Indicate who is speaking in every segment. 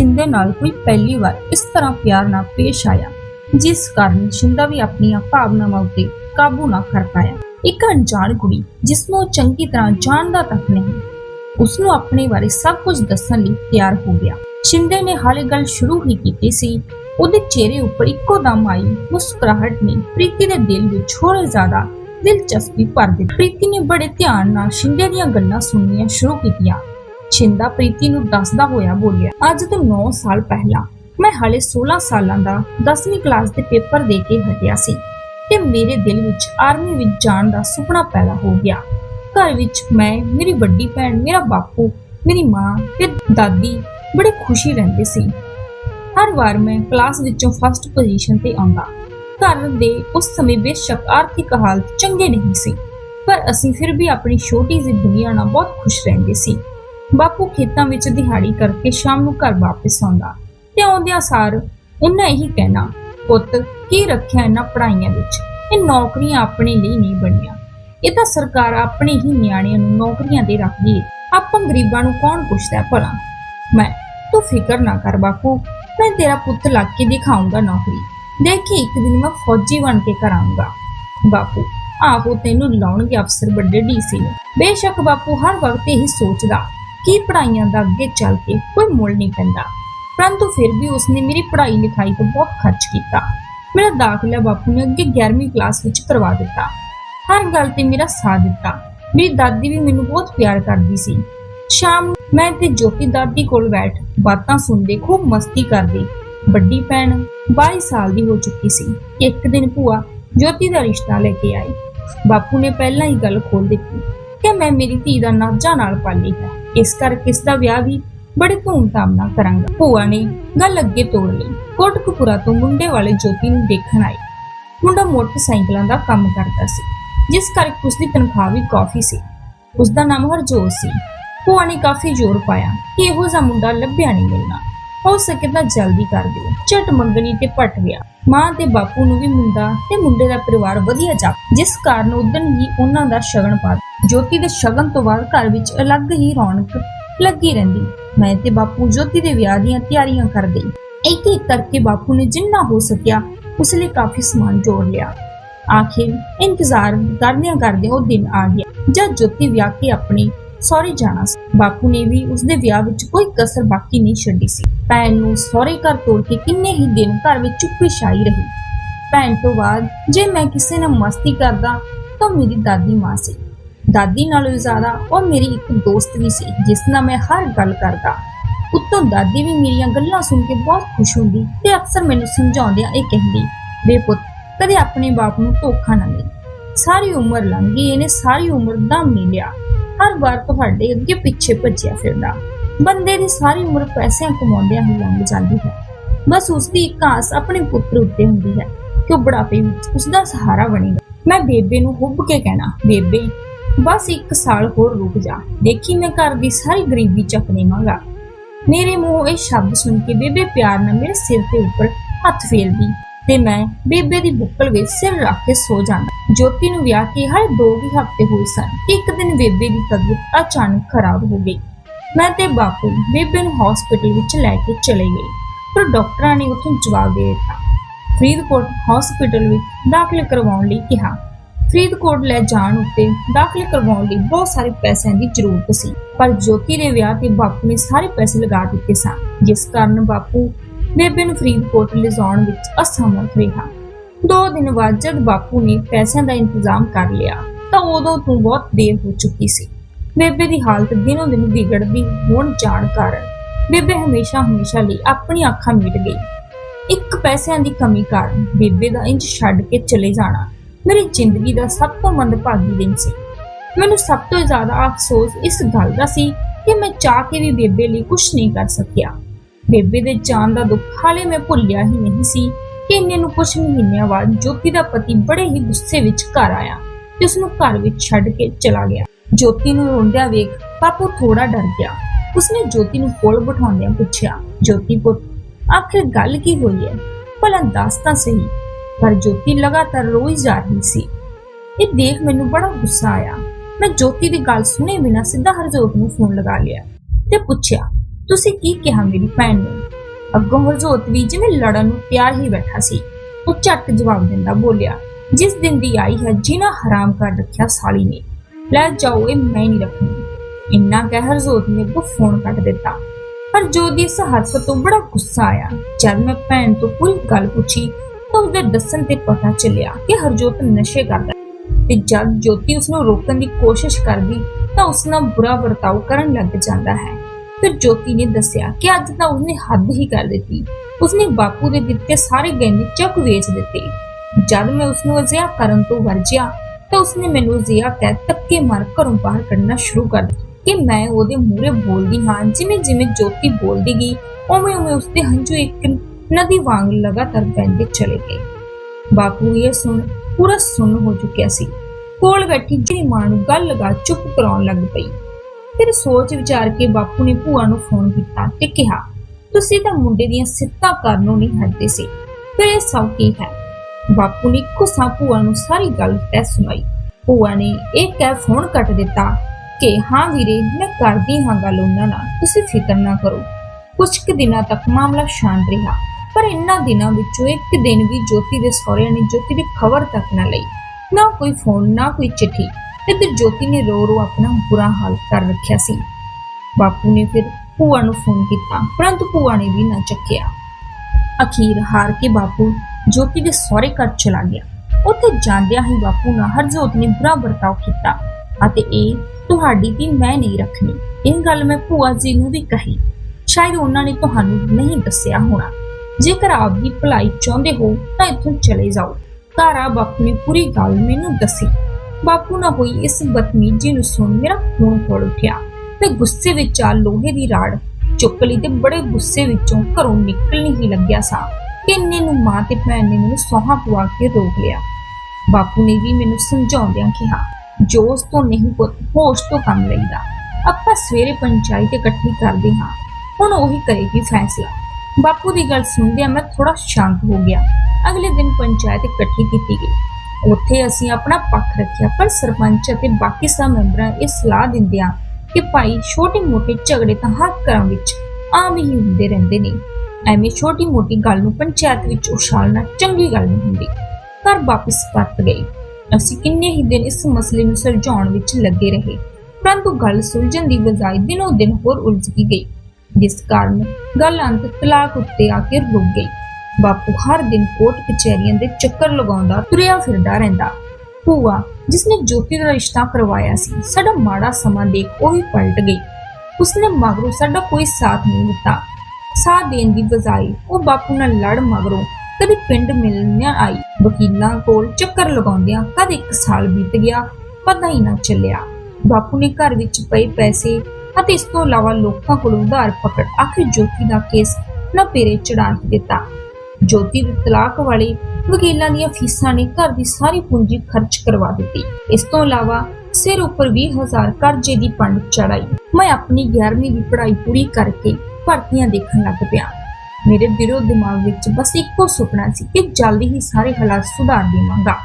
Speaker 1: ਸ਼ਿੰਦੇ ਨਾਲ ਕੋਈ ਪਹਿਲੀ ਵਾਰ ਇਸ ਤਰ੍ਹਾਂ ਪਿਆਰ ਨਾਲ ਪੇਸ਼ ਆਇਆ, ਜਿਸ ਕਾਰਨ ਸ਼ਿੰਦਾ ਵੀ ਆਪਣੀਆਂ ਭਾਵਨਾਵਾਂ ਉੱਤੇ ਕਾਬੂ ਨਾ ਕਰ ਪਾਇਆ। ਇੱਕ ਅਣਜਾਣ ਕੁੜੀ, ਜਿਸ ਨੂੰ ਚੰਗੀ ਤਰ੍ਹਾਂ ਜਾਣਦਾ ਤੱਕ ਨਹੀਂ ਉਸ ਨੂੰ ਆਪਣੇ ਬਾਰੇ ਸਭ ਕੁਝ ਦੱਸਣ ਲਈ ਤਿਆਰ ਹੋ ਗਿਆ। ਸ਼ਿੰਦੇ ਨੇ ਹਾਲੇ ਗੱਲ ਸ਼ੁਰੂ ਹੀ ਕੀਤੀ ਸੀ, ਉਹਦੇ ਚਿਹਰੇ ਉੱਪਰ ਇੱਕੋ ਦਮ ਆਈ ਮੁਸਕਰਾਹਟ ਨੇ ਪ੍ਰੀਤੀ ਦੇ ਦਿਲ ਵਿੱਚ ਹੋਰ ਜ਼ਿਆਦਾ ਦਿਲਚਸਪੀ ਭਰ ਦਿੱਤੀ। ਪ੍ਰੀਤੀ ਨੇ ਬੜੇ ਧਿਆਨ ਨਾਲ ਸ਼ਿੰਦੇ ਦੀਆਂ ਗੱਲਾਂ ਸੁਣਨੀਆਂ ਸ਼ੁਰੂ ਕੀਤੀਆਂ। ਸ਼ਿੰਦਾ ਪ੍ਰੀਤੀ ਨੂੰ ਦੱਸਦਾ ਹੋਇਆ ਬੋਲਿਆ, ਅੱਜ ਤੋਂ 9 ਸਾਲ ਪਹਿਲਾਂ ਮੈਂ ਹਾਲੇ 16 ਸਾਲਾਂ ਦਾ 10ਵੀਂ ਕਲਾਸ ਦੇ ਪੇਪਰ ਦੇ ਕੇ ਹਟਿਆ ਸੀ ਤੇ ਮੇਰੇ ਦਿਲ ਵਿੱਚ ਆਰਮੀ ਵਿੱਚ ਜਾਣ ਦਾ ਸੁਪਨਾ ਪੈਦਾ ਹੋ ਗਿਆ। ਘਰ ਵਿੱਚ ਮੈਂ, ਮੇਰੀ ਵੱਡੀ ਭੈਣ, ਮੇਰਾ ਬਾਪੂ, ਮੇਰੀ ਮਾਂ ਤੇ ਦਾਦੀ ਬੜੇ ਖੁਸ਼ੀ ਰਹਿੰਦੇ ਸੀ। ਹਰ ਵਾਰ ਮੈਂ ਕਲਾਸ ਵਿੱਚੋਂ ਫਸਟ ਪੋਜੀਸ਼ਨ ਤੇ ਆਉਂਦਾ। ਘਰ ਦੇ ਉਸ ਸਮੇਂ ਬੇਸ਼ੱਕ ਆਰਥਿਕ ਹਾਲਤ ਚੰਗੇ ਨਹੀਂ ਸੀ, ਪਰ ਅਸੀਂ ਫਿਰ ਵੀ ਆਪਣੀ ਛੋਟੀ ਜਿਹੀ ਦੁਨੀਆ ਨਾਲ ਬਹੁਤ ਖੁਸ਼ ਰਹਿੰਦੇ ਸੀ। ਬਾਪੂ ਖੇਤਾਂ ਵਿੱਚ ਦਿਹਾੜੀ ਕਰਕੇ ਸ਼ਾਮ ਨੂੰ ਘਰ ਵਾਪਸ ਆਉਂਦਾ ਤੇ ਆਉਂਦਿਆਂ ਸਾਰ ਉਹਨਾਂ ਇਹੀ ਕਹਿਣਾ, ਪੁੱਤ, ਕੀ ਰੱਖਿਆ ਇਹਨਾਂ ਪੜਾਈਆਂ ਵਿੱਚ? ਇਹ ਨੌਕਰੀਆਂ ਆਪਣੇ ਲਈ ਨਹੀਂ ਬਣੀਆਂ। ਇਹ ਤਾਂ ਸਰਕਾਰ ਆਪਣੇ ਹੀ ਨਿਆਣਿਆਂ ਨੂੰ ਨੌਕਰੀਆਂ ਦੇ ਰੱਖਦੀ ਹੈ ਆਪਾਂ ਗਰੀਬਾਂ ਨੂੰ ਕੌਣ ਪੁੱਛਦਾ ਭਲਾ? ਮੈਂ, ਤੂੰ ਫਿਕਰ ਨਾ ਕਰ ਬਾਪੂ। ਮੈਂ ਤੇਰਾ ਪੁੱਤ ਲੱਗ ਕੇ ਦਿਖਾਉਂਗਾ ਨੌਕਰੀ। ਦੇਖੀ ਇੱਕ ਦਿਨ ਮੈਂ ਫੌਜੀ ਬਣ ਕੇ ਕਰਾਂਗਾ ਬਾਪੂ, ਆਪੋ ਤੈਨੂੰ ਲਾਉਣਗੇ ਅਫਸਰ ਵੱਡੇ ਡੀਸੀ ਨੂੰ। ਬੇਸ਼ੱਕ ਬਾਪੂ ਹਰ ਵਕਤ ਇਹੀ ਸੋਚਦਾ। ਕਿ ਪੜਾਈਆਂ ਦਾ ਅੱਗੇ ਚੱਲ ਕੇ ਕੋਈ ਮੁੱਲ ਨਹੀਂ ਪੈਂਦਾ। ਪਰੰਤੂ ਫਿਰ ਵੀ ਉਸਨੇ ਮੇਰੀ ਪੜ੍ਹਾਈ ਲਿਖਾਈ ਤੇ ਬਹੁਤ ਖਰਚ ਕੀਤਾ। ਮੇਰਾ ਦਾਖਲਾ ਬਾਪੂ ਨੇ ਅੱਗੇ 11ਵੀਂ ਕਲਾਸ ਵਿੱਚ ਕਰਵਾ ਦਿੱਤਾ। ਹਰ ਗੱਲ ਤੇ ਮੇਰਾ ਸਾਥ ਦਿੱਤਾ। ਮੇਰੀ ਦਾਦੀ ਵੀ ਮੈਨੂੰ ਬਹੁਤ ਪਿਆਰ ਕਰਦੀ ਸੀ। ਸ਼ਾਮ ਮੈਂ ਤੇ ਜੋਤੀ ਦਾਦੀ ਕੋਲ ਬੈਠ ਬਾਤਾਂ ਸੁਣਦੇ ਖੂਬ ਮਸਤੀ ਕਰਦੇ। ਵੱਡੀ ਭੈਣ 22 ਸਾਲ ਦੀ ਹੋ ਚੁੱਕੀ ਸੀ। ਇੱਕ ਦਿਨ ਭੂਆ ਜੋਤੀ ਦਾ ਰਿਸ਼ਤਾ ਲੈ ਕੇ ਆਈ। ਬਾਪੂ ਨੇ ਪਹਿਲਾਂ ਹੀ ਗੱਲ ਖੋਲ ਦਿੱਤੀ ਕਿ ਮੈਂ ਮੇਰੀ ਧੀ ਦਾ ਨਾਜਾ ਨਾਲ ਪਾਲੀ ਹੈ। ਇਸ ਕਰਕੇ ਇਸ ਦਾ ਵਿਆਹ ਵੀ ਬੜੇ ਧੂਮਧਾਮ ਨਾਲ ਕਰਾਂਗਾ। ਭੂਆ ਨੇ ਗੱਲ ਅੱਗੇ ਤੋੜ ਲਈ। ਕੋਟਕਪੂਰਾ ਤੋਂ ਮੁੰਡੇ ਵਾਲੇ ਜੋਤੀ ਨੂੰ ਦੇਖਣ ਆਏ ਮੁੰਡਾ ਮੋਟਰਸਾਈਕਲਾਂ ਦਾ ਕੰਮ ਕਰਦਾ ਸੀ, ਜਿਸ ਕਰਕੇ ਉਸ ਦੀ ਤਨਖਾਹ ਵੀ ਕਾਫੀ ਸੀ। ਉਸ ਦਾ ਨਾਮ ਹਰਜੋਤ ਸੀ। ਭੂਆ ਨੇ ਕਾਫੀ ਜ਼ੋਰ ਪਾਇਆ ਕਿ ਇਹੋ ਜਿਹਾ ਮੁੰਡਾ ਲੱਭਿਆ ਨਹੀਂ ਮਿਲਣਾ। ਹੋ ਸਕੇ ਤਾਂ ਜਲਦੀ ਕਰ ਦਿਓ। ਝਟ ਮੰਗਣੀ ਤੇ ਪਟ ਗਿਆ ਮਾਂ ਤੇ ਬਾਪੂ ਨੂੰ ਵੀ ਮੁੰਡਾ ਤੇ ਮੁੰਡੇ ਦਾ ਪਰਿਵਾਰ ਵਧੀਆ ਜਾ ਜਿਸ ਕਾਰਨ ਉਦਣ ਹੀ ਉਹਨਾਂ ਦਾ ਸ਼ਗਨ ਪਾ ਜੋਤੀ ਦੇ ਸ਼ਗਨ ਤੋਂ ਬਾਅਦ ਘਰ ਵਿੱਚ ਅਲੱਗ ਹੀ ਰੌਣਕ ਲੱਗੀ ਰਹਿੰਦੀ। ਮੈਂ ਤੇ ਬਾਪੂ ਜੋਤੀ ਦੇ ਵਿਆਹ ਦੀਆਂ ਤਿਆਰੀਆਂ ਕਰਦੇ। ਇੱਕ ਇੱਕ ਕਰਕੇ ਬਾਪੂ ਨੇ ਜਿੰਨਾ ਹੋ ਸਕਿਆ, ਉਸ ਲਈ ਕਾਫੀ ਸਮਾਨ ਜੋੜ ਲਿਆ। ਆਖਿਰ ਇੰਤਜ਼ਾਰ ਕਰਦਿਆਂ ਕਰਦਿਆਂ ਉਹ ਦਿਨ ਆ ਗਿਆ। ਜਦ ਜੋਤੀ ਵਿਆਹ ਕੇ ਆਪਣੀ ਸਹੁਰੇ ਜਾਣਾ ਸੀ। ਬਾਪੂ ਨੇ ਵੀ ਉਸਦੇ ਵਿਆਹ ਵਿੱਚ ਕੋਈ ਕਸਰ ਬਾਕੀ ਨਹੀਂ ਛੱਡੀ ਸੀ। ਭੈਣ ਨੂੰ ਸਹੁਰੇ ਘਰ ਤੋੜ ਕੇ ਕਿੰਨੇ ਹੀ ਦਿਨ ਘਰ ਵਿੱਚ ਚੁੱਪੀ ਛਾਈ ਰਹੀ। ਭੈਣ ਤੋਂ ਬਾਅਦ, ਜੇ ਮੈਂ ਕਿਸੇ ਨਾਲ ਮਸਤੀ ਕਰਦਾ ਤਾਂ ਮੇਰੀ ਦਾਦੀ ਮਾਂ ਸੀ। ਦਾਦੀ ਨਾਲੋਂ ਜ਼ਿਆਦਾ ਉਹ ਮੇਰੀ ਇੱਕ ਦੋਸਤ ਵੀ ਸੀ, ਜਿਸ ਨਾਲ ਮੈਂ ਹਰ ਗੱਲ ਕਰਦਾ। ਉੱਤੋਂ ਦਾਦੀ ਵੀ ਮੇਰੀਆਂ ਗੱਲਾਂ ਸੁਣ ਕੇ ਬਹੁਤ ਖੁਸ਼ ਹੁੰਦੀ ਤੇ ਅਕਸਰ ਮੈਨੂੰ ਸਮਝਾਉਂਦਿਆਂ ਇਹ ਕਹਿੰਦੀ, ਵੇ ਪੁੱਤ, ਕਦੇ ਆਪਣੇ ਬਾਪ ਨੂੰ ਧੋਖਾ ਨਾ ਦੇ। ਸਾਰੀ ਉਮਰ ਲੰਘ ਗਈ, ਇਹਨੇ ਸਾਰੀ ਉਮਰ ਦਮ ਨਹੀਂ ਲਿਆ। ਹਰ ਵਾਰ ਤੁਹਾਡੇ ਅੱਗੇ ਪਿੱਛੇ ਭੱਜਿਆ ਫਿਰਦਾ। ਬੰਦੇ ਦੀ ਸਾਰੀ ਉਮਰ ਪੈਸਿਆਂ ਕਮਾਉਂਦਿਆਂ ਹੀ ਲੰਘ ਜਾਂਦੀ ਹੈ। ਬਸ ਉਸ ਦੀ ਇੱਕ ਆਸ ਆਪਣੇ ਪੁੱਤਰ ਉੱਤੇ ਹੁੰਦੀ ਹੈ ਕਿ ਉਹ ਬੁਢਾਪੇ ਵਿੱਚ ਉਸ ਦਾ ਸਹਾਰਾ ਬਣੇਗਾ ਮੈਂ ਬੇਬੇ ਨੂੰ ਹੁੱਬ ਕੇ ਕਹਿਣਾ, ਬੇਬੇ, ਬਸ ਇੱਕ ਸਾਲ ਹੋਰ ਰੁਕ ਜਾ। ਦੇਖੀ ਮੈਂ ਘਰ ਦੀ ਸਾਰੀ ਗਰੀਬੀ ਚੱਕ ਦੇਵਾਂਗਾ। ਮੇਰੇ ਮੂੰਹ ਇਹ ਸ਼ਬਦ ਸੁਣ ਕੇ ਬੇਬੇ ਪਿਆਰ ਨਾਲ ਮੇਰੇ ਸਿਰ ਤੇ ਉੱਪਰ ਹੱਥ ਫੇਰਦੀ। ਤੇ ਮੈਂ ਬੇਬੇ ਦੀ ਬੁੱਕਲ ਵਿੱਚ ਸਿਰ ਰੱਖ ਕੇ ਸੋ ਜਾਂਦਾ। ਜੋਤੀ ਨੂੰ ਵਿਆਹ ਕੇ ਹਰ ਦੋ ਹੀ ਹਫ਼ਤੇ ਹੋਏ ਸਨ। ਇੱਕ ਦਿਨ ਬੇਬੇ ਦੀ ਤਬੀਅਤ ਅਚਾਨਕ ਖਰਾਬ ਹੋ ਗਈ। ਮੈਂ ਤੇ ਬਾਪੂ ਬੇਬੇ ਨੂੰ ਹਸਪੀਟਲ ਵਿੱਚ ਲੈ ਕੇ ਚਲੇ ਗਏ, ਪਰ ਡਾਕਟਰਾਂ ਨੇ ਉੱਥੋਂ ਜਵਾਬ ਦੇ ਦਿੱਤਾ। ਫਰੀਦਕੋਟ ਹਸਪੀਟਲ ਵਿੱਚ ਦਾਖਲ ਕਰਵਾਉਣ ਲਈ ਕਿਹਾ। ਫਰੀਦਕੋਟ ਲੈ ਜਾਣ ਉੱਤੇ ਦਾਖਲ ਕਰਵਾਉਣ ਲਈ ਬਹੁਤ ਸਾਰੇ ਪੈਸਿਆਂ ਦੀ ਜ਼ਰੂਰਤ ਸੀ, ਪਰ ਜੋਤੀ ਦੇ ਵਿਆਹ ਤੇ ਬਾਪੂ ਨੇ ਸਾਰੇ ਪੈਸੇ ਲਗਾ ਦਿੱਤੇ ਸਨ, ਜਿਸ ਕਾਰਨ ਬਾਪੂ ਬੇਬੇ ਨੂੰ ਫਰੀਦਕੋਟ ਲਿਜਾਉਣ ਵਿੱਚ ਅਸਮਰਥ ਰਿਹਾ। ਦੋ ਦਿਨ ਬਾਅਦ ਜਦ ਬਾਪੂ ਨੇ ਪੈਸਿਆਂ ਦਾ ਇੰਤਜ਼ਾਮ ਕਰ ਲਿਆ, ਤਾਂ ਉਦੋਂ ਤੋਂ ਬਹੁਤ ਦੇਰ ਹੋ ਚੁੱਕੀ ਸੀ। ਬੇਬੇ ਦੀ ਹਾਲਤ ਦਿਨੋਂ ਦਿਨ ਵਿਗੜਦੀ ਹੋਣ ਜਾਣ ਕਾਰਨ ਬੇਬੇ ਹਮੇਸ਼ਾ ਹਮੇਸ਼ਾ ਲਈ ਆਪਣੀ ਅੱਖਾਂ ਮੀਟ ਗਈ। ਇੱਕ ਪੈਸਿਆਂ ਦੀ ਕਮੀ ਕਾਰਨ ਬੇਬੇ ਦਾ ਇੰਜ ਛੱਡ ਕੇ ਚਲੇ ਜਾਣਾ ਮੇਰੀ ਜ਼ਿੰਦਗੀ ਦਾ ਸਭ ਤੋਂ ਮੰਦਭਾਗੀ ਦਿਨ ਸੀ। ਮੈਨੂੰ ਸਭ ਤੋਂ ਜ਼ਿਆਦਾ ਅਫਸੋਸ ਇਸ ਗੱਲ ਦਾ ਸੀ ਕਿ ਮੈਂ ਚਾਹ ਕੇ ਵੀ ਬੇਬੇ ਲਈ ਕੁਝ ਨਹੀਂ ਕਰ ਸਕਿਆ। ਬੇਬੇ ਦੇ ਜਾਣ ਦਾ ਦੁੱਖ ਹਾਲੇ ਮੈਂ ਭੁੱਲਿਆ ਹੀ ਨਹੀਂ ਸੀ ਕਿ ਇੰਨੇ ਨੂੰ ਕੁਝ ਮਹੀਨਿਆਂ ਬਾਅਦ ਜੋਤੀ ਦਾ ਪਤੀ ਬੜੇ ਹੀ ਗੁੱਸੇ ਵਿੱਚ ਘਰ ਆਇਆ ਤੇ ਉਸ ਨੂੰ ਘਰ ਵਿੱਚ ਛੱਡ ਕੇ ਚਲਾ ਗਿਆ। ਜੋਤੀ ਨੂੰ ਰੋਂਦਿਆਂ ਵੇਖ ਪਾਪੂ ਥੋੜਾ ਡਰ ਗਿਆ। ਉਸਨੇ ਜੋਤੀ ਨੂੰ ਕੋਲ ਬਿਠਾਉਂਦਿਆਂ ਪੁੱਛਿਆ, ਜੋਤੀ ਪੁੱਤ, ਆਖਿਰ ਗੱਲ ਕੀ ਹੋਈ ਹੈ? ਭਲਾ ਦੱਸ ਤਾਂ ਸਹੀ, ਪਰ ਜੋਤੀ ਲਗਾਤਾਰ ਰੋਈ ਜਾ ਰਹੀ ਸੀ। ਇਹ ਦੇਖ ਮੈਨੂੰ ਬੜਾ ਗੁੱਸਾ ਆਇਆ। ਮੈਂ ਜੋਤੀ ਦੀ ਗੱਲ ਸੁਣੇ ਬਿਨਾਂ ਸਿੱਧਾ ਹਰਜੋਤ ਨੂੰ ਫੋਨ ਲਗਾ ਲਿਆ ਤੇ ਪੁੱਛਿਆ ਤੁਸੀਂ ਕੀ ਕਿਹਾ ਮੇਰੀ ਭੈਣ ਨੂੰ? ਅੱਗੋਂ ਹਰਜੋਤ ਵੀ ਜਿਵੇਂ ਲੜਨ ਨੂੰ ਤਿਆਰ ਹੀ ਬੈਠਾ ਸੀ, ਉਹ ਝੱਟ ਜਵਾਬ ਦਿੰਦਾ ਬੋਲਿਆ, ਜਿਸ ਦਿਨ ਦੀ ਆਈ ਹੈ ਜਿਨਾ ਹਰਾਮ ਕਰ ਰੱਖਿਆ ਸਾਲੀ ਨੇ, ਲੈ ਜਾਓ ਇਹ ਮੈਂ ਨਹੀਂ ਰੱਖਣੀ। ਇੰਨਾ ਕਹਿ ਹਰਜੋਤ ਨੇ ਅੱਗੋਂ ਫੋਨ ਕੱਟ ਦਿੱਤਾ। ਪਰ ਦੀ ਇਸ ਹਰਕਤ ਤੋਂ ਬੜਾ ਗੁੱਸਾ ਆਇਆ। ਜਦ ਮੈਂ ਭੈਣ ਤੋਂ ਪੂਰੀ ਗੱਲ ਪੁੱਛੀ, ਤਾਂ ਉਸਦੇ ਦੱਸਣ ਤੇ ਪਤਾ ਚੱਲਿਆ ਕਿ ਹਰਜੋਤ ਨਸ਼ੇ ਕਰਦਾ ਤੇ ਜਦ ਜੋਤੀ ਉਸ ਨੂੰ ਰੋਕਣ ਦੀ ਕੋਸ਼ਿਸ਼ ਕਰਦੀ, ਤਾਂ ਉਸ ਨਾਲ ਬੁਰਾ ਵਰਤਾਓ ਕਰਨ ਲੱਗ ਜਾਂਦਾ ਹੈ। ਫਿਰ ਜੋਤੀ ਨੇ ਦੱਸਿਆ ਕਿ ਅੱਜ ਤਾਂ ਉਸਨੇ ਹੱਦ ਹੀ ਕਰ ਦਿੱਤੀ। ਉਸਨੇ ਬਾਪੂ ਦੇ ਦਿੱਤੇ ਸਾਰੇ ਗਹਿਣੇ ਚੱਕ ਵੇਚ ਦਿੱਤੇ। ਜਦ ਮੈਂ ਉਸ ਨੂੰ ਅਜਿਹਾ ਕਰਨ ਤੋਂ ਵਰਜਿਆ, ਤਾਂ ਉਸਨੇ ਮੈਨੂੰ ਅਜਿਹਾ ਕਹਿ ਧੱਕੇ ਮਾਰ ਘਰੋਂ ਬਾਹਰ ਕੱਢਣਾ ਸ਼ੁਰੂ ਕਰ ਦਿੱਤਾ ਕਿ ਮੈਂ ਉਹਦੇ ਮੂਹਰੇ ਬੋਲਦੀ ਹਾਂ, ਜਿਵੇਂ ਜਿਵੇਂ ਜੋਤੀ ਬੋਲਦੀ ਗਈ, ਉਵੇਂ ਉਵੇਂ ਉਸਦੇ ਹੰਝੂ ਇੱਕ ਨਦੀ ਵਾਂਗ ਲਗਾਤਾਰ ਵਹਿੰਦੇ ਚਲੇ ਗਏ। ਬਾਪੂ ਇਹ ਸੁਣ ਪੂਰਾ ਸੁੰਨ ਹੋ ਚੁੱਕਿਆ ਸੀ। ਕੋਲ ਬੈਠੀ ਜਿਹੜੀ ਮਾਂ ਨੂੰ ਗੱਲ ਲਗਾ ਚੁੱਪ ਕਰਾਉਣ ਲੱਗ ਪਈ। ਫਿਰ ਸੋਚ ਵਿਚਾਰ ਕੇ ਬਾਪੂ ਨੇ ਭੂਆ ਨੂੰ ਫੋਨ ਕੀਤਾ ਤੇ ਕਿਹਾ, ਤੁਸੀਂ ਤਾਂ ਮੁੰਡੇ ਦੀਆਂ ਸਿੱਧਾ ਕਰਨੋਂ ਨਹੀਂ ਹਟਦੇ ਸੀ। ਫਿਰ ਇਹ ਸਭ ਕੀ ਹੈ? ਬਾਪੂ ਨੇ ਇੱਕੋ ਭੂਆ ਨੂੰ ਸਾਰੀ ਗੱਲ ਤੈ ਸੁਣਾਈ। ਭੂਆ ਨੇ ਇਹ ਕਹਿ ਫੋਨ ਕੱਟ ਦਿੱਤਾ ਕਿ, ਹਾਂ ਵੀਰੇ, ਮੈਂ ਕਰਦੀ ਹਾਂ ਗੱਲ ਉਹਨਾਂ ਨਾਲ, ਤੁਸੀਂ ਫਿਕਰ ਨਾ ਕਰੋ। ਕੁਝ ਕੁ ਦਿਨਾਂ ਤੱਕ ਮਾਮਲਾ ਸ਼ਾਂਤ ਰਿਹਾ, ਪਰ ਇਨ੍ਹਾਂ ਦਿਨਾਂ ਵਿੱਚੋਂ ਇੱਕ ਦਿਨ ਵੀ ਜੋਤੀ ਦੇ ਸਹੁਰਿਆਂ ਨੇ ਜੋਤੀ ਦੀ ਖਬਰ ਤੱਕ ਨਾ ਲਈ। ਨਾ ਕੋਈ ਫੋਨ ਨਾ ਕੋਈ ਚਿੱਠੀ। ਤੇ ਫਿਰ ਜੋਤੀ ਨੇ ਰੋ ਰੋ ਆਪਣਾ ਬੁਰਾ ਹਾਲ ਕਰ ਰੱਖਿਆ ਸੀ। ਬਾਪੂ ਨੇ ਫਿਰ ਭੂਆ ਨੂੰ ਫੋਨ ਕੀਤਾ, ਪਰੰਤੂ ਭੂਆ ਨੇ ਵੀ ਨਾ ਚੱਕਿਆ। ਅਖੀਰ ਹਾਰ ਕੇ ਬਾਪੂ ਜੋਤੀ ਦੇ ਸਹੁਰੇ ਘਰ ਚਲਾ ਗਿਆ। ਉੱਥੇ ਜਾਂਦਿਆਂ ਹੀ ਬਾਪੂ ਨਾਲ ਹਰਜੋਤ ਨੇ ਬੁਰਾ ਵਰਤਾਓ ਕੀਤਾ ਅਤੇ ਇਹ, ਤੁਹਾਡੀ ਵੀ ਮੈਂ ਨਹੀਂ ਰੱਖਣੀ। ਇਹ ਗੱਲ ਮੈਂ ਭੂਆ ਜੀ ਨੂੰ ਵੀ ਕਹੀ। ਸ਼ਾਇਦ ਉਹਨਾਂ ਨੇ ਤੁਹਾਨੂੰ ਨਹੀਂ ਦੱਸਿਆ ਹੋਣਾ। ਜੇਕਰ ਆਪ ਦੀ ਭਲਾਈ ਚਾਹੁੰਦੇ ਹੋ ਤਾਂ ਇੱਥੋਂ ਚਲੇ ਜਾਓ। ਘਰ ਆ ਬਾਪੂ ਨੇ ਪੂਰੀ ਗੱਲ ਮੈਨੂੰ ਦੱਸੀ। ਬਾਪੂ ਨਾਲ ਹੋਈ ਇਸ ਬਦਤਮੀਜ਼ੀ ਨੂੰ ਸੁਣ ਮੇਰਾ ਖੂਨ ਖੋਲ ਉੱਠਿਆ। ਤੇ ਗੁੱਸੇ ਵਿੱਚ ਆ ਲੋਹੇ ਦੀ ਰਾੜ। ਚੁੱਕ ਲਈ ਤੇ ਬੜੇ ਗੁੱਸੇ ਵਿੱਚੋਂ ਘਰੋਂ ਨਿਕਲ ਨਹੀਂ ਲੱਗਿਆ ਸਾ। ਕਿ ਨੂੰ ਮਾਂ ਤੇ ਭੈਣ ਨੇ ਮੈਨੂੰ ਸੌਹਾਂ ਪਵਾ ਕੇ ਰੋਕ ਲਿਆ। ਬਾਪੂ ਨੇ ਵੀ ਮੈਨੂੰ ਸਮਝਾਉਂਦਿਆਂ ਕਿਹਾ, ਜੋਸ਼ ਤੋਂ ਨਹੀਂ ਪੁੱਤ, ਹੋਸ਼ ਤੋਂ ਕੰਮ ਲਈਦਾ। ਆਪਾਂ ਸਵੇਰੇ ਪੰਚਾਇਤ ਇਕੱਠੀ ਕਰਦੇ ਹਾਂ। ਹੁਣ ਉਹੀ ਕਰੇਗੀ ਫੈਸਲਾ। ਬਾਪੂ ਦੀ ਗੱਲ ਸੁਣਦਿਆਂ ਮੈਂ ਥੋੜਾ ਸ਼ਾਂਤ ਹੋ ਗਿਆ। ਅਗਲੇ ਦਿਨ ਪੰਚਾਇਤ ਇਕੱਠੀ ਕੀਤੀ ਗਈ। ਉੱਥੇ ਅਸੀਂ ਆਪਣਾ ਪੱਖ ਰੱਖਿਆ। ਪਰ ਸਰਪੰਚ ਅਤੇ ਬਾਕੀ ਸਭ ਮੈਂਬਰਾਂ ਇਹ ਸਲਾਹ ਦਿੰਦਿਆਂ ਕਿ ਭਾਈ ਛੋਟੇ-ਮੋਟੇ ਝਗੜੇ ਤਾਂ ਹਰ ਘਰਾਂ ਵਿੱਚ ਆਮ ਹੀ ਹੁੰਦੇ ਰਹਿੰਦੇ ਨੇ। ਐਵੇਂ ਛੋਟੀ-ਮੋਟੀ ਗੱਲ ਨੂੰ ਪੰਚਾਇਤ ਵਿੱਚ ਉਛਾਲਣਾ ਚੰਗੀ ਗੱਲ ਨਹੀਂ ਹੁੰਦੀ। ਘਰ ਵਾਪਸ ਪਰਤ ਗਈ ਅਸੀਂ ਕਿੰਨੇ ਹੀ ਦਿਨ ਇਸ ਮਸਲੇ ਨੂੰ ਸੁਲਝਾਉਣ ਵਿੱਚ ਲੱਗੇ ਰਹੇ। ਪਰੰਤੂ ਗੱਲ ਸੁਲਝਣ ਦੀ ਬਜਾਏ ਦਿਨੋਂ ਦਿਨ ਹੋਰ ਉਲਝਦੀ ਗਈ। ਜਿਸ ਕਾਰਨ ਗੱਲ ਅੰਤ ਤਲਾਕ ਉੱਤੇ ਆ ਕੇ ਰੁਕ ਗਈ। ਬਾਪੂ ਹਰ ਦਿਨ ਕੋਟ ਕਚਹਿਰੀਆਂ ਦੇ ਚੱਕਰ ਲਗਾਉਂਦਾ, ਤੁਰਿਆ ਫਿਰਦਾ ਰਹਿੰਦਾ। ਭੂਆ, ਜਿਸਨੇ ਜੋਤੀ ਦਾ ਰਿਸ਼ਤਾ ਕਰਵਾਇਆ ਸੀ, ਸਾਡਾ ਮਾੜਾ ਸਮਾਂ ਦੇਖ ਉਹ ਵੀ ਪਲਟ ਗਈ। ਉਸਨੇ ਮਗਰੋਂ ਸਾਡਾ ਕੋਈ ਸਾਥ ਨਹੀਂ ਦਿੱਤਾ। ਸਾਥ ਦੇਣ ਦੀ ਬਜਾਏ ਉਹ ਬਾਪੂ ਨਾਲ ਲੜ ਮਗਰੋਂ ਕਦੇ ਪਿੰਡ ਮਿਲਣ ਆਈ। ਵਕੀਲਾਂ ਕੋਲ ਚੱਕਰ ਲਗਾਉਂਦਿਆਂ ਕਦ ਇੱਕ ਸਾਲ ਬੀਤ ਗਿਆ, ਪਤਾ ਹੀ ਨਾ ਚੱਲਿਆ। ਬਾਪੂ ਨੇ ਘਰ ਵਿੱਚ ਪਏ ਪੈਸੇ ਅਤੇ ਇਸ ਤੋਂ ਇਲਾਵਾ ਲੋਕਾਂ ਕੋਲੋਂ ਉਧਾਰ ਪਕੜ ਆਖਿਰ ਜੋਤੀ ਦਾ ਕੇਸ ਨਾ ਪੇਰੇ ਚੜਾ ਦਿੱਤਾ। ਜੋਤੀ ਦੇ ਤਲਾਕ ਵਾਲੇ ਵਕੀਲਾਂ ਦੀਆਂ ਫੀਸਾਂ ਨੇ ਘਰ ਦੀ ਸਾਰੀ ਪੂੰਜੀ ਖਰਚ ਕਰਵਾ ਦਿੱਤੀ। ਇਸ ਤੋਂ ਇਲਾਵਾ ਸਿਰ ਉੱਪਰ 20000 ਕਰਜ਼ੇ ਦੀ ਪੰਡ ਚੜਾਈ ਮੈਂ ਆਪਣੀ 11ਵੀਂ ਦੀ ਪੜ੍ਹਾਈ ਪੂਰੀ ਕਰਕੇ ਭਰਤੀਆਂ ਦੇਖਣ ਲੱਗ ਪਿਆ। ਮੇਰੇ ਦਿਰੋ ਦਿਮਾਗ ਵਿੱਚ ਬਸ ਇੱਕੋ ਸੁਪਨਾ ਸੀ ਕਿ ਜਲਦੀ ਹੀ ਸਾਰੇ ਹਾਲਾਤ ਸੁਧਾਰ ਦੇਵਾਂਗਾ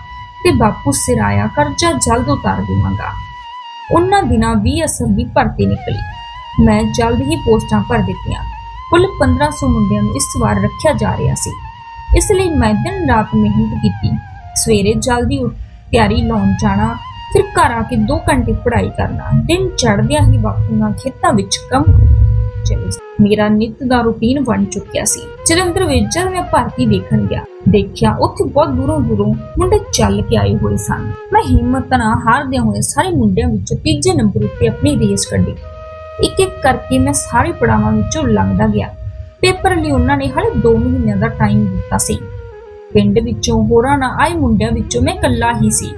Speaker 1: ਤੇ ਬਾਪੂ ਸਿਰ ਆਇਆ ਕਰਜ਼ਾ ਜਲਦ ਉਤਾਰ ਦੇਵਾਂਗਾ। ਉਹਨਾਂ ਦਿਨਾਂ 20 ਅਸਰ ਦੀ ਭਰਤੀ ਨਿਕਲੀ। ਮੈਂ ਜਲਦ ਹੀ ਪੋਸਟਾਂ ਭਰ ਦਿੱਤੀਆਂ। ਕੁੱਲ 1500 ਮੁੰਡਿਆਂ ਨੂੰ ਇਸ ਵਾਰ ਰੱਖਿਆ ਜਾ ਰਿਹਾ ਸੀ। ਇਸ ਲਈ ਮੈਂ ਦਿਨ ਰਾਤ ਮਿਹਨਤ ਕੀਤੀ। ਸਵੇਰੇ ਜਲਦੀ ਉੱਠ ਤਿਆਰੀ ਲਾਉਣ ਜਾਣਾ, ਫਿਰ ਘਰ ਆ ਕੇ 2 ਘੰਟੇ ਪੜ੍ਹਾਈ ਕਰਨਾ, ਦਿਨ ਚੜ੍ਹਦਿਆਂ ਹੀ ਬਾਪੂ ਨਾਲ ਖੇਤਾਂ ਵਿੱਚ ਕੰਮ ਚਲੇ ਮੇਰਾ ਨਿੱਤ ਦਾ ਰੁਟੀਨ ਬਣ ਚੁੱਕਿਆ ਸੀ। ਜਲੰਧਰ ਵਿੱਚ ਜਦ ਮੈਂ ਭਰਤੀ ਦੇਖਣ ਗਿਆ, ਦੇਖਿਆ ਉੱਥੇ ਬਹੁਤ ਦੂਰੋਂ ਦੂਰੋਂ ਮੁੰਡੇ ਚੱਲ ਕੇ ਆਏ ਹੋਏ ਸਨ। ਮੈਂ ਹਿੰਮਤ ਨਾਲ ਹਾਰਦਿਆਂ ਹੋਏ ਸਾਰੇ ਮੁੰਡਿਆਂ ਵਿੱਚੋਂ ਤੀਜੇ ਨੰਬਰ ਉੱਤੇ ਆਪਣੀ ਰੇਸ ਕੱਢੀ। ਇੱਕ ਇੱਕ ਕਰਕੇ ਮੈਂ ਸਾਰੇ ਪੜਾਵਾਂ ਵਿੱਚੋਂ ਲੰਘਦਾ ਗਿਆ। ਪੇਪਰ ਲਈ ਉਹਨਾਂ ਨੇ ਹਲੇ 2 ਮਹੀਨਿਆਂ ਦਾ ਟਾਈਮ ਦਿੱਤਾ ਸੀ। ਪਿੰਡ ਵਿੱਚੋਂ ਹੋਰਾਂ ਨਾਲ ਆਏ ਮੁੰਡਿਆਂ ਵਿੱਚੋਂ ਮੈਂ ਇਕੱਲਾ ਹੀ ਸੀ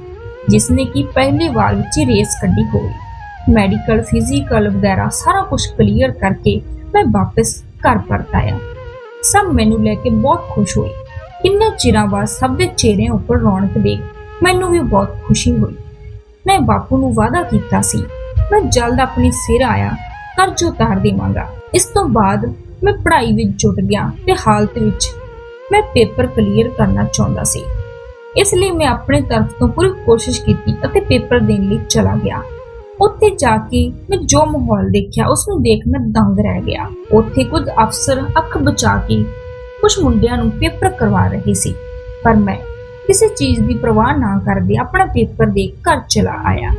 Speaker 1: ਜਿਸ ਨੇ ਕਿ ਪਹਿਲੀ ਵਾਰ ਵਿੱਚ ਰੇਸ ਕੱਢੀ ਹੋਈ। ਮੈਡੀਕਲ ਫਿਜ਼ੀਕਲ ਵਗੈਰਾ ਸਾਰਾ ਕੁਝ ਕਲੀਅਰ ਕਰਕੇ ਮੈਂ ਵਾਪਸ ਘਰ ਪਰਤ ਆਇਆ। ਸਭ ਮੈਨੂੰ ਲੈ ਕੇ ਬਹੁਤ ਖੁਸ਼ ਹੋਏ। ਕਿੰਨੇ ਚਿਰਾਂ ਬਾਅਦ ਸਭ ਦੇ ਚਿਹਰਿਆਂ ਉੱਪਰ ਰੌਣਕ ਦੇਖ ਮੈਨੂੰ ਵੀ ਬਹੁਤ ਖੁਸ਼ੀ ਹੋਈ। ਮੈਂ ਬਾਪੂ ਨੂੰ ਵਾਅਦਾ ਕੀਤਾ ਸੀ, ਮੈਂ ਜਲਦ ਆਪਣੀ ਸਿਰ ਆਇਆ ਕਰਜ਼ ਉਤਾਰ ਦੇਵਾਂਗਾ। ਇਸ ਤੋਂ ਬਾਅਦ ਮੈਂ ਪੜ੍ਹਾਈ ਵਿੱਚ ਜੁਟ ਗਿਆ ਤੇ ਹਾਲਤ ਵਿੱਚ ਮੈਂ ਪੇਪਰ ਕਲੀਅਰ ਕਰਨਾ ਚਾਹੁੰਦਾ ਸੀ। ਇਸ ਲਈ ਮੈਂ ਆਪਣੇ ਤਰਫ ਤੋਂ ਪੂਰੀ ਕੋਸ਼ਿਸ਼ ਕੀਤੀ ਅਤੇ ਪੇਪਰ ਦੇਣ ਲਈ ਚਲਾ ਗਿਆ। ਉੱਥੇ ਜਾ ਕੇ ਮੈਂ ਜੋ ਮਾਹੌਲ ਦੇਖਿਆ ਉਸ ਨੂੰ ਦੇਖ ਮੈਂ ਦੰਗ ਰਹਿ ਗਿਆ। ਉੱਥੇ ਕੁਝ ਅਫਸਰ ਅੱਖ ਬਚਾ ਕੇ ਕੁਝ ਮੁੰਡਿਆਂ ਨੂੰ ਪੇਪਰ ਕਰਵਾ ਰਹੇ ਸੀ, ਪਰ ਮੈਂ ਕਿਸੇ ਚੀਜ਼ ਦੀ ਪਰਵਾਹ ਨਾ ਕਰਦੇ ਆਪਣਾ ਪੇਪਰ ਦੇ ਘਰ ਚਲਾ ਆਇਆ।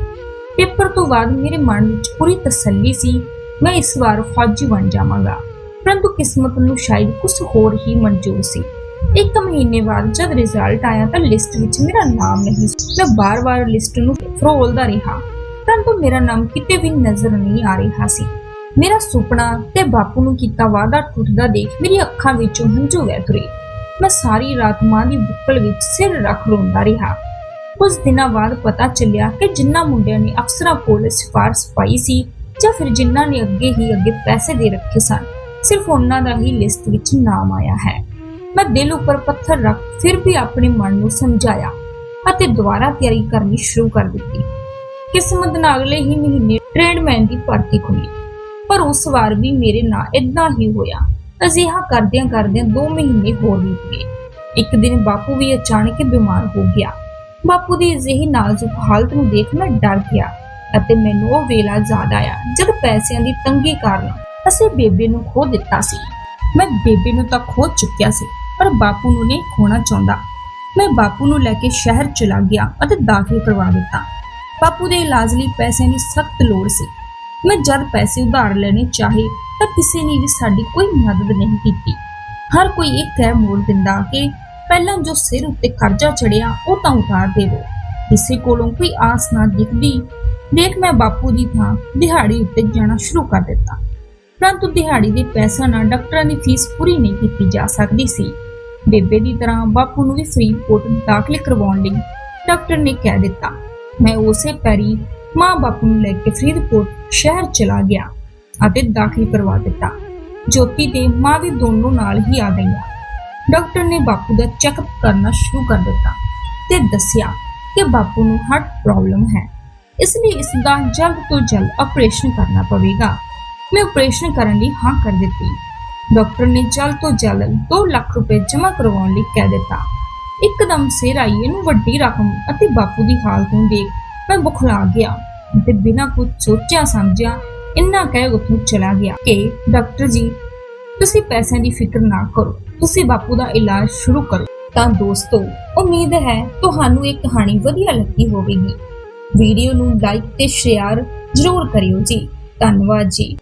Speaker 1: ਪੇਪਰ ਤੋਂ ਬਾਅਦ ਮੇਰੇ ਮਨ ਵਿੱਚ ਪੂਰੀ ਤਸੱਲੀ ਸੀ, ਮੈਂ ਇਸ ਵਾਰ ਫੌਜੀ ਬਣ ਜਾਵਾਂਗਾ। ਪਰੰਤੂ ਕਿਸਮਤ ਨੂੰ ਸ਼ਾਇਦ ਕੁਝ ਹੋਰ ਹੀ ਮਨਜ਼ੂਰ ਸੀ। ਇੱਕ ਮਹੀਨੇ ਬਾਅਦ ਜਦ ਰਿਜ਼ਲਟ ਆਇਆ ਤਾਂ ਲਿਸਟ ਵਿੱਚ ਮੇਰਾ ਨਾਮ ਨਹੀਂ ਮੈਂ ਬਾਰ-ਬਾਰ ਲਿਸਟ ਨੂੰ ਫਰੋਲਦਾ ਰਿਹਾ। ਪਰੰਤੂ ਮੇਰਾ ਨਾਮ ਕਿਤੇ ਵੀ ਨਜ਼ਰ ਨਹੀਂ ਆ ਰਿਹਾ ਸੀ। ਮੇਰਾ ਸੁਪਨਾ ਤੇ ਬਾਪੂ ਨੂੰ ਕੀਤਾ ਵਾਅਦਾ ਟੁੱਟਦਾ ਦੇਖ ਮੇਰੀ ਅੱਖਾਂ ਵਿੱਚੋਂ ਹੰਝੂ ਵਹਿ ਤੁਰੇ। ਮੈਂ ਸਾਰੀ ਰਾਤ ਮਾਂ ਦੀ ਬੁੱਕਲ ਵਿੱਚ ਸਿਰ ਰੱਖ ਰੋਂਦਾ ਰਿਹਾ। ਕੁਝ ਦਿਨਾਂ ਬਾਅਦ ਪਤਾ ਚੱਲਿਆ ਕਿ ਜਿਨ੍ਹਾਂ ਮੁੰਡਿਆਂ ਨੇ ਅਫਸਰਾਂ ਕੋਲ ਸਿਫਾਰਸ਼ ਪਾਈ ਸੀ ਜਾਂ ਫਿਰ ਜਿਨ੍ਹਾਂ ਨੇ ਅੱਗੇ ਹੀ ਅੱਗੇ ਪੈਸੇ ਦੇ ਰੱਖੇ ਸਨ ਸਿਰਫ ਉਹਨਾਂ ਦਾ ਹੀ ਲਿਸਟ ਵਿੱਚ ਨਾਮ ਆਇਆ ਹੈ। ਮੈਂ ਦਿਲ ਉੱਪਰ ਪੱਥਰ ਰੱਖ ਫਿਰ ਵੀ ਆਪਣੇ ਮਨ ਨੂੰ ਸਮਝਾਇਆ ਅਤੇ ਦੁਬਾਰਾ ਤਿਆਰੀ ਕਰਨੀ ਸ਼ੁਰੂ ਕਰ ਦਿੱਤੀ। ਕਿਸਮਤ ਨਾਲ ਅਗਲੇ ਹੀ ਮਹੀਨੇ ਟ੍ਰੇਡਮੈਨ ਦੀ ਭਰਤੀ ਖੁੱਲੀ ਪਰ ਉਸ ਵਾਰ ਵੀ ਮੇਰੇ ਨਾਲ ਇਦਾਂ ਹੀ ਹੋਇਆ। ਅਜਿਹਾ ਕਰਦਿਆਂ ਕਰਦਿਆਂ 2 ਮਹੀਨੇ ਹੋਰ ਬੀਤ ਗਏ। ਇੱਕ ਦਿਨ ਬਾਪੂ ਵੀ ਅਚਾਨਕ ਬਿਮਾਰ ਹੋ ਗਿਆ। ਬਾਪੂ ਦੀ ਅਜਿਹੀ ਨਾਜ਼ੁਕ ਹਾਲਤ ਨੂੰ ਦੇਖ ਮੈਂ ਡਰ ਗਿਆ ਅਤੇ ਮੈਨੂੰ ਉਹ ਵੇਲਾ ਯਾਦ ਆਇਆ ਜਦ ਪੈਸਿਆਂ ਦੀ ਤੰਗੀ ਕਾਰਨ ਅਸੀਂ ਬੇਬੇ ਨੂੰ ਖੋ ਦਿੱਤਾ ਸੀ। ਮੈਂ ਬੇਬੇ ਨੂੰ ਤਾਂ ਖੋ ਚੁੱਕਿਆ ਸੀ, ਪਰ ਬਾਪੂ ਨੂੰ ਨਹੀਂ ਖੋਣਾ ਚਾਹੁੰਦਾ। ਮੈਂ ਬਾਪੂ ਨੂੰ ਲੈ ਕੇ ਸ਼ਹਿਰ ਚਲਾ ਗਿਆ ਅਤੇ ਦਾਖਲ ਕਰਵਾ ਦਿੱਤਾ। ਬਾਪੂ ਦੇ ਇਲਾਜ ਲਈ ਪੈਸੇ ਦੀ ਸਖਤ ਲੋੜ ਸੀ। ਮੈਂ ਜਦ ਪੈਸੇ ਉਧਾਰ ਲੈਣੇ ਚਾਹੇ, ਤਾਂ ਕਿਸੇ ਨੇ ਵੀ ਸਾਡੀ ਕੋਈ ਮਦਦ ਨਹੀਂ ਕੀਤੀ। ਹਰ ਕੋਈ ਇਹ ਕਹਿ ਮੋੜ ਦਿੰਦਾ ਕਿ ਪਹਿਲਾਂ ਜੋ ਸਿਰ ਉੱਤੇ ਕਰਜ਼ਾ ਚੜਿਆ ਉਹ ਤਾਂ ਉਤਾਰ ਦੇਵੋ ਕਿਸੇ ਕੋਲੋਂ ਕੋਈ ਆਸ ਨਾ ਦਿਖਦੀ। ਦੇਖ ਮੈਂ ਬਾਪੂ ਦੀ ਥਾਂ ਦਿਹਾੜੀ ਉੱਤੇ ਜਾਣਾ ਸ਼ੁਰੂ ਕਰ ਦਿੱਤਾ। ਪਰੰਤੂ ਦਿਹਾੜੀ ਦੇ ਪੈਸਿਆਂ ਨਾਲ ਡਾਕਟਰਾਂ ਦੀ ਫੀਸ ਪੂਰੀ ਨਹੀਂ ਕੀਤੀ ਜਾ ਸਕਦੀ ਸੀ। ਬੇਬੇ ਦੀ ਤਰ੍ਹਾਂ ਬਾਪੂ ਨੂੰ ਵੀ ਫਰੀਦਕੋਟ ਦਾਖਲ ਕਰਵਾਉਣ ਲਈ ਡਾਕਟਰ ਨੇ ਕਹਿ ਦਿੱਤਾ। ਮੈਂ ਉਸੇ ਪੈਰੀ ਮਾਂ ਬਾਪੂ ਨੂੰ ਲੈ ਕੇ ਫਰੀਦਕੋਟ ਸ਼ਹਿਰ ਚਲਾ ਗਿਆ ਅਤੇ ਦਾਖਲ ਕਰਵਾ ਦਿੱਤਾ। ਜੋਤੀ ਤੇ ਮਾਂ ਵੀ ਦੋਨੋਂ ਨਾਲ ਹੀ ਆ ਗਈਆਂ। ਡਾਕਟਰ ਨੇ ਬਾਪੂ ਦਾ ਚੈੱਕਅਪ ਕਰਨਾ ਸ਼ੁਰੂ ਕਰ ਦਿੱਤਾ ਤੇ ਦੱਸਿਆ ਕਿ ਬਾਪੂ ਨੂੰ ਹਾਰਟ ਪ੍ਰੋਬਲਮ ਹੈ। ਇਸ ਲਈ ਇਸ ਦਾ ਜਲਦ ਤੋਂ ਜਲਦ ਆਪਰੇਸ਼ਨ ਕਰਨਾ ਪਵੇਗਾ। ਮੈਂ ਆਪਰੇਸ਼ਨ ਕਰਨ ਲਈ ਹਾਂ ਕਰ ਦਿੱਤੀ। ਡਾਕਟਰ ਨੇ ਜਲਦ ਤੋਂ ਜਲਦ 2 ਲੱਖ ਰੁਪਏ ਜਮ੍ਹਾਂ ਕਰਵਾਉਣ ਲਈ ਕਹਿ ਦਿੱਤਾ। ਇੱਕਦਮ ਸਿਰ ਆਈ ਇਹਨੂੰ ਵੱਡੀ ਰਕਮ ਅਤੇ ਬਾਪੂ ਦੀ ਹਾਲਤ ਨੂੰ ਦੇਖ ਮੈਂ ਬੁਖਲਾ ਗਿਆ ਤੇ ਬਿਨਾਂ ਕੁਝ ਸੋਚਿਆ ਸਮਝਿਆ ਇੰਨਾ ਕਹਿ ਉੱਥੋਂ ਚਲਾ ਗਿਆ ਕਿ ਡਾਕਟਰ ਜੀ, ਤੁਸੀਂ ਪੈਸਿਆਂ ਦੀ ਫਿਕਰ ਨਾ ਕਰੋ, ਤੁਸੀਂ ਬਾਪੂ ਦਾ ਇਲਾਜ ਸ਼ੁਰੂ ਕਰੋ। ਤਾਂ ਦੋਸਤੋ, ਉਮੀਦ ਹੈ ਤੁਹਾਨੂੰ ਇਹ ਕਹਾਣੀ ਵਧੀਆ ਲੱਗੀ ਹੋਵੇਗੀ। ਵੀਡੀਓ ਨੂੰ ਲਾਈਕ ਤੇ ਸ਼ੇਅਰ ਜ਼ਰੂਰ ਕਰਿਓ ਜੀ। ਧੰਨਵਾਦ ਜੀ।